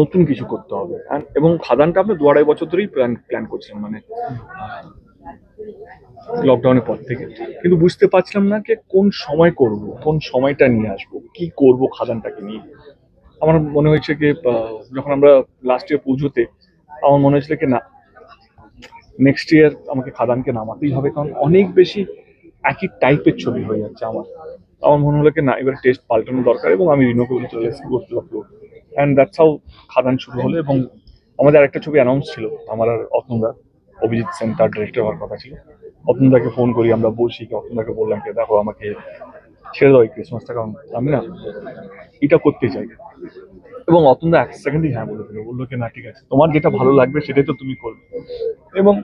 নতুন কিছু করতে হবে। এবং খাদানটা আমরা দু আড়াই বছর ধরেই প্ল্যান প্ল্যান করছিলাম মানে লকডাউনের পর থেকে। কিন্তু বুঝতে পারছিলাম না যে কোন সময় করব, কোন সময়টা নিয়ে আসব, কি করব খাদানটাকে নিয়ে। আমার মনে হয়েছে যে যখন আমরা লাস্ট ইয়ার পুজোতে, আমার মনে হয়েছিল কি না নেক্সট ইয়ার আমাকে খাদানকে নামাতেই হবে, কারণ অনেক বেশি একই টাইপের ছবি হয়ে যাচ্ছে আমার। আমার মনে হলো কি না, এবার টেস্ট পাল্টানো দরকার এবং আমি রিনোকে চলে গোস্টলপুর অ্যান্ড দ্যাটস হাউ খাদান শুরু হলো এবং আমাদের আরেকটা ছবি অ্যানাউন্স ছিল, আমার আর অতনুদা অভিজিৎ সেন, তার ডিরেক্টর হওয়ার কথা ছিল। অতনুদাকে ফোন করি, আমরা বসি কি অতনুদাকে বললাম কি, দেখো আমাকে ছেড়ে দাও এই ক্রিসমাসটা কারণ আমি না এটা করতে চাই। এবং অতনুদা এক সেকেন্ডই হ্যাঁ বলে দিল, বলল কি, না, ঠিক আছে, তোমার যেটা ভালো লাগবে সেটাই তো তুমি করবে। এবং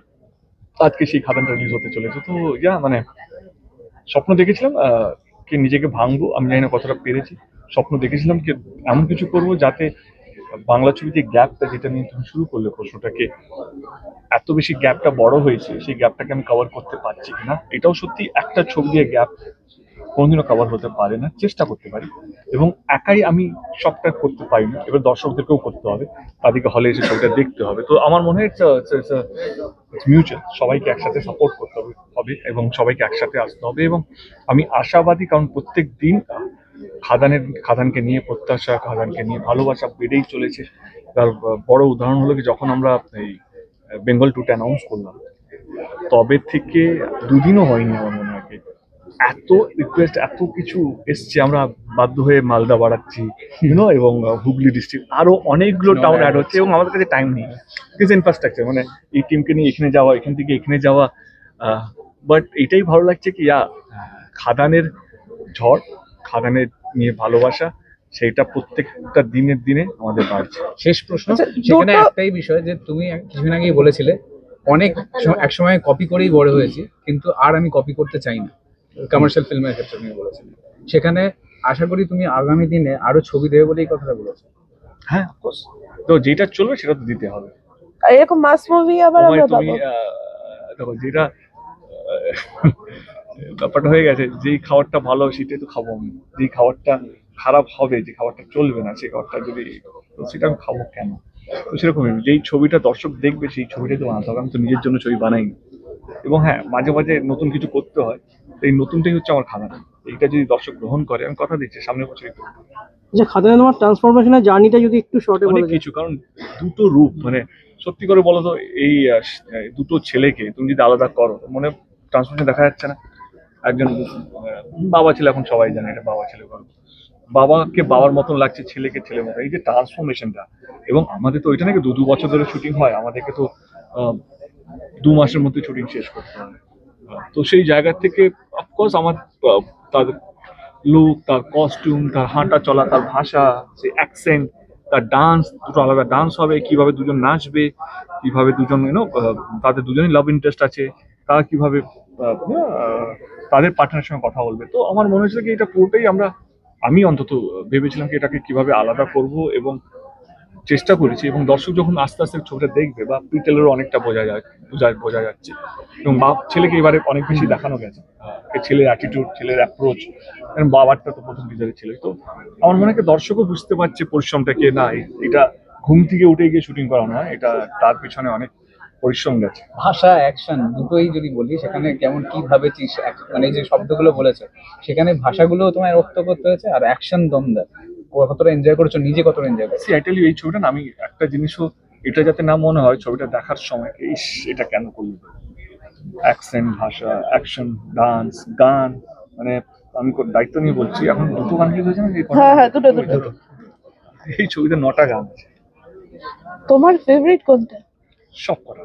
আজকে সেই খাদানটা রিলিজ হতে চলেছে। তো ইয়া মানে স্বপ্ন দেখেছিলাম কি নিজেকে ভাঙবো, আমি জানি না কতটা পেরেছি। স্বপ্ন দেখেছিলাম কি এমন কিছু করব যাতে বাংলা ছবিতে গ্যাপটা যেটা নিয়ে তুমি শুরু করলে প্রশ্নটাকে, এত বেশি গ্যাপটা বড় হয়েছে, সেই গ্যাপটাকে আমি কভার করতে পারছি কিনা, এটাও সত্যি একটা ছবি দিয়ে গ্যাপ কোনোদিনও কভার হতে পারে না, চেষ্টা করতে পারি। এবং একাই আমি সবটা করতে পারি না এবার দর্শকদেরকেও করতে হবে, তাদেরকে হলে এসে ছবিটা দেখতে হবে। তো আমার মনে হয় মিউচুয়াল সবাইকে একসাথে সাপোর্ট করতে হবে এবং সবাইকে একসাথে আসতে হবে এবং আমি আশাবাদী কারণ প্রত্যেক দিন খাদানের খাদানকে নিয়ে প্রত্যাশা খাদানকে নিয়ে ভালোবাসা বেড়েই চলেছে। তার বড় উদাহরণ হলো কি যখন আমরা এই বেঙ্গল টুটা অ্যানাউন্স করলাম তবে থেকে দুদিনও হয়নি আমার মনে হয়। এত রিকোয়েস্ট এত কিছু এসছে আমরা বাধ্য হয়ে মালদা বাড়াচ্ছি ইউনো এবং হুগলি ডিস্ট্রিক্ট আরও অনেকগুলো টাউন অ্যাড হচ্ছে এবং আমাদের কাছে টাইম নেই। কিছু ইনফ্রাস্ট্রাকচার মানে এই টিমকে নিয়ে এখানে যাওয়া এখান থেকে এখানে যাওয়া বাট এটাই ভালো লাগছে কি ইয়া খাদানের ঝড় খাদানের নিয়ে ভালোবাসা সেইটা প্রত্যেকটা দিনের দিনে আমাদের বাড়ছে। শেষ প্রশ্ন আচ্ছা, সেখানে একটাই বিষয় যে তুমি কিছুদিন আগেই বলেছিলে অনেক এক সময় কপি করেই বড় হয়েছি কিন্তু আর আমি কপি করতে চাই না। কমার্শিয়াল ফিল্মের ক্ষেত্রে তুমি বলেছিলে। সেখানে আশা করি তুমি আগামী দিনে আরও ছবি দেবে বলেই কথাটা বলেছ। হ্যাঁ তো যেটা চলবে সেটা তো দিতে হবে। এরকম মাস মুভি আবার আমরা তুমি পাবো। আহ, দেখো যেটা ব্যাপারটা হয়ে গেছে যেই খাবারটা ভালো সেটাই তো খাব আমি। যেই খাবারটা খারাপ হবে যে খাবারটা চলবে না সেই খাবারটা যদি তো সেটা আমি খাব কেন? তো সেরকমই যেই ছবিটা দর্শক দেখবে সেই ছবিটাই তো বানাতে হবে। আমি তো নিজের জন্য ছবি বানাই। এবং হ্যাঁ মাঝে মাঝে নতুন কিছু করতে হয় তো এই নতুনটাই হচ্ছে আমার খাবার এইটা যদি দর্শক গ্রহণ করে আমি কথা দিচ্ছি সামনের বছরই করব। আচ্ছা খাদানে তোমার ট্রান্সফরমেশনের জার্নিটা যদি একটু শর্টে বলে কিছু কারণ দুটো রূপ মানে সত্যি করে বলো তো এই দুটো ছেলেকে তুমি যদি আলাদা করো মনে ট্রান্সফরমেশন দেখা যাচ্ছে না। একজন বাবা ছেলে, এখন সবাই জানে এটা বাবা ছেলে গল্প বাবাকে বাবার মতন লাগছে, ছেলেকে ছেলের মতো এই যে ট্রান্সফরমেশনটা এবং আমাদের তো ওইটা নাকি দু দু বছর ধরে শুটিং হয়, আমাদেরকে তো দু মাসের মধ্যে শুটিং শেষ করতে হয়। তো সেই জায়গা থেকে অফকোর্স আমার তার লুক তার কস্টিউম তার হাঁটা চলা, তার ভাষা, সে অ্যাকসেন্ট তার ডান্স দুটো আলাদা ডান্স হবে, কীভাবে দুজন নাচবে, কীভাবে দুজন ইউনো তাদের দুজনেই লাভ ইন্টারেস্ট আছে, তারা কীভাবে তাদের পার্টনারের সঙ্গে কথা বলবে। তো আমার মনে হয়েছিল কি এটা পুরোটাই আমরা, আমি অন্তত ভেবেছিলাম কি এটাকে কীভাবে আলাদা করব এবং চেষ্টা করেছি এবং দর্শক যখন আস্তে আস্তে ছবিটা দেখবে বা প্রিটেলেরও অনেকটা বোঝা যায়, বোঝা বোঝা যাচ্ছে। এবং বাপ ছেলেকে এবারে অনেক বেশি দেখানো গেছে। ছেলের অ্যাটিটিউড ছেলের অ্যাপ্রোচ কারণ বাবারটা তো প্রথম টিজারে ছিল। তো আমার মনে হয় দর্শকও বুঝতে পারছে পরিশ্রমটাকে না এটা ঘুম থেকে উঠে গিয়ে শুটিং করা না এটা তার পিছনে অনেক পরিশ্রম গেছে। ভাষা অ্যাকশন দুটোই যদি বলি সেখানে কেমন কি ভাবেছিস মানে এই যে শব্দগুলো বলেছে সেখানে ভাষাগুলো তোমায় রক্ত করতে হয়েছে আর অ্যাকশন দমদার কতটা এনজয় করেছ নিজে কতটা এনজয় করেছ? সি আই টেল ইউ এই ছবিটা না আমি একটা জিনিসও এটা যাতে না মনে হয় ছবিটা দেখার সময় ইস এটা কেন করলি অ্যাকসেন্ট ভাষা অ্যাকশন ডান্স গান মানে আমি খুব দায়িত্ব নিয়ে বলছি এখন দুটো গান রিলিজ হয়েছে হ্যাঁ, হ্যাঁ, দুটো, দুটো। এই ছবিতে নটা গান আছে। তোমার ফেভারিট কোনটা? সব কটা